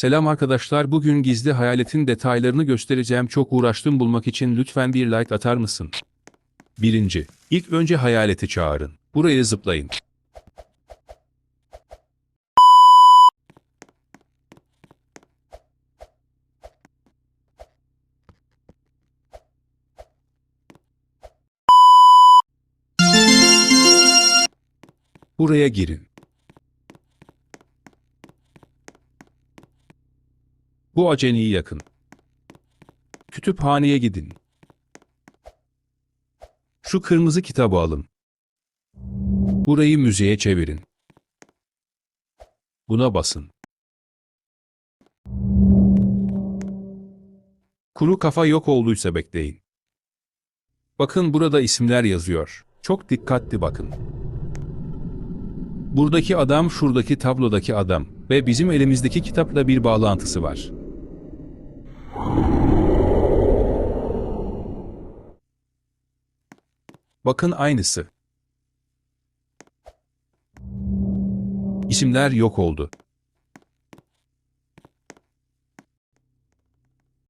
Selam arkadaşlar bugün gizli hayaletin detaylarını göstereceğim çok uğraştım bulmak için lütfen bir like atar mısın? Birinci, ilk önce hayaleti çağırın. Buraya zıplayın. Buraya girin. Bu aceniyi yakın. Kütüphaneye gidin. Şu kırmızı kitabı alın. Burayı müzeye çevirin. Buna basın. Kuru kafa yok olduysa bekleyin. Bakın burada isimler yazıyor. Çok dikkatli bakın. Buradaki adam şuradaki tablodaki adam ve bizim elimizdeki kitapla bir bağlantısı var. Bakın aynısı. İsimler yok oldu.